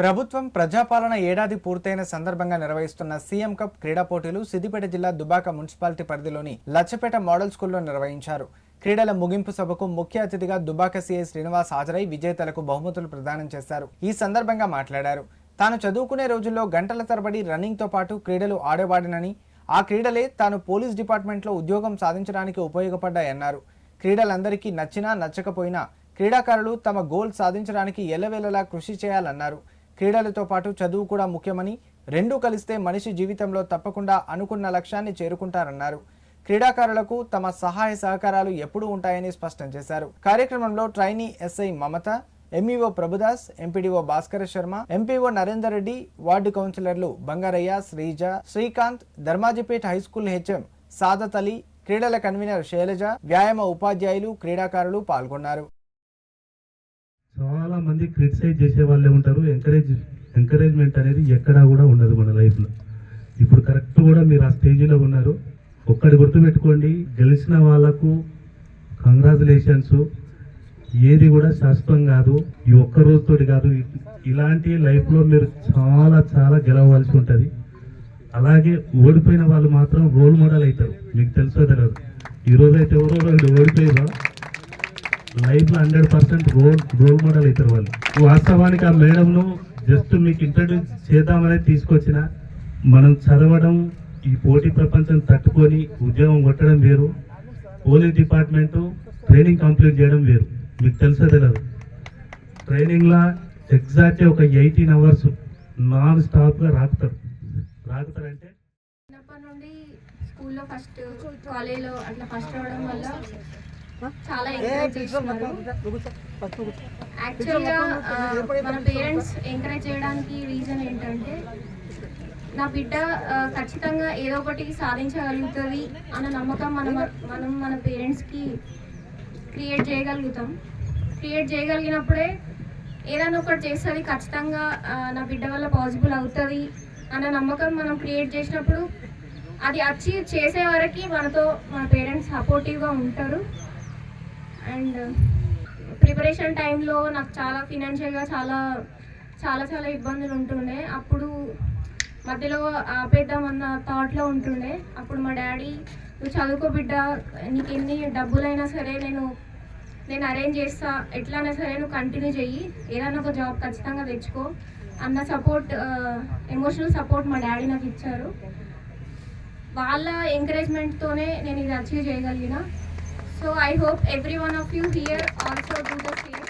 ప్రభుత్వం ప్రజాపాలన ఏడాది పూర్తయిన సందర్భంగా నిర్వహిస్తున్న సీఎం కప్ క్రీడా పోటీలు సిద్దిపేట జిల్లా దుబాక మున్సిపాలిటీ పరిధిలోని లచ్చపేట మోడల్ స్కూల్లో నిర్వహించారు. క్రీడల ముగింపు సభకు ముఖ్య అతిథిగా దుబాక సీఐ శ్రీనివాస్ హాజరై విజేతలకు బహుమతులు ప్రదానం చేశారు. ఈ సందర్భంగా మాట్లాడారు. తాను చదువుకునే రోజుల్లో గంటల తరబడి రన్నింగ్తో పాటు క్రీడలు ఆడేవాడినని ఆ క్రీడలే తాను పోలీస్ డిపార్ట్మెంట్లో ఉద్యోగం సాధించడానికి ఉపయోగపడ్డాయన్నారు. క్రీడలందరికీ నచ్చినా నచ్చకపోయినా క్రీడాకారులు తమ గోల్ సాధించడానికి ఎల్లవేళలా కృషి చేయాలన్నారు. క్రీడలతో పాటు చదువు కూడా ముఖ్యమని రెండూ కలిస్తే మనిషి జీవితంలో తప్పకుండా అనుకున్న లక్ష్యాన్ని చేరుకుంటారన్నారు. క్రీడాకారులకు తమ సహాయ సహకారాలు ఎప్పుడూ ఉంటాయని స్పష్టం చేశారు. కార్యక్రమంలో trainee SI Mamatha MEO Prabhudas MPDO Bhaskara Sharma MPO Narender Reddy ward కౌన్సిలర్లు బంగారయ్య శ్రీజ శ్రీకాంత్ ధర్మాజిపేట్ హైస్కూల్ హెచ్ఎం సాదత్ అలీ క్రీడల కన్వీనర్ శైలజ వ్యాయామ ఉపాధ్యాయులు క్రీడాకారులు పాల్గొన్నారు. మంది క్రిటిసైజ్ చేసే వాళ్ళే ఉంటారు. ఎంకరేజ్ ఎంకరేజ్మెంట్ అనేది ఎక్కడా కూడా ఉండదు మన లైఫ్లో ఇప్పుడు కరెక్ట్ కూడా మీరు ఆ స్టేజ్లో ఉన్నారు. ఒక్కటి గుర్తుపెట్టుకోండి గెలిచిన వాళ్ళకు కంగ్రాచులేషన్స్ ఏది కూడా శాశ్వతం కాదు ఈ ఒక్క రోజుతోటి కాదు. ఇలాంటి లైఫ్లో మీరు చాలా చాలా గెలవలసి ఉంటుంది. అలాగే ఓడిపోయిన వాళ్ళు మాత్రం రోల్ మోడల్ అవుతారు. మీకు తెలుసో తెలియదు. ఈ అయితే ఎవరో రెండు ఓడిపోయారో లైఫ్లో hundred percent role role model అవుతారు వాళ్ళు వాస్తవానికి ఆ మేడంను జస్ట్ మీకు ఇంట్రడ్యూస్ చేద్దామని తీసుకొచ్చిన. మనం చదవడం ఈ పోటీ ప్రపంచం తట్టుకొని ఉద్యోగం కొట్టడం వేరు. పోలీస్ డిపార్ట్మెంట్ ట్రైనింగ్ కంప్లీట్ చేయడం వేరు. మీకు తెలుసో తెలియదు. ట్రైనింగ్లో ఎగ్జాక్ట్లీ ఒక ఎయిటీన్ అవర్స్ నాన్ స్టాప్గా రాకుతారు రాకుతారంటే చిన్నప్పటి నుండి స్కూల్లో ఫస్ట్ కాలేజ్లో అట్లా ఫస్ట్ రావడం వల్ల చాలా ఎంకరేజ్ చేస్తున్నారు. యాక్చువల్గా మన పేరెంట్స్ ఎంకరేజ్ చేయడానికి రీజన్ ఏంటంటే నా బిడ్డ ఖచ్చితంగా ఏదో ఒకటి సాధించగలుగుతుంది అన్న నమ్మకం మనం మనం మన పేరెంట్స్కి క్రియేట్ చేయగలుగుతాం. క్రియేట్ చేయగలిగినప్పుడే ఏదైనా ఒకటి చేస్తుంది ఖచ్చితంగా నా బిడ్డ వల్ల పాసిబుల్ అవుతుంది అన్న నమ్మకం మనం క్రియేట్ చేసినప్పుడు అది అచీవ్ చేసే వరకు మనతో మన పేరెంట్స్ సపోర్టివ్గా ఉంటారు. అండ్ ప్రిపరేషన్ టైంలో నాకు చాలా ఫినాన్షియల్గా చాలా చాలా చాలా ఇబ్బందులు ఉంటుండే. అప్పుడు మధ్యలో ఆపేద్దామన్న థాట్లో ఉంటుండే. అప్పుడు మా డాడీ నువ్వు చదువుకో బిడ్డ నీకు ఎన్ని డబ్బులైనా సరే నేను నేను అరేంజ్ చేస్తా. ఎట్లైనా సరే నువ్వు కంటిన్యూ చెయ్యి. ఏదైనా ఒక జాబ్ ఖచ్చితంగా తెచ్చుకో. అన్న సపోర్ట్ ఎమోషనల్ సపోర్ట్ మా డాడీ నాకు ఇచ్చారు. వాళ్ళ ఎంకరేజ్మెంట్తోనే నేను ఇది అచీవ్ చేయగలిగిన. So I hope every one of you here also do the same.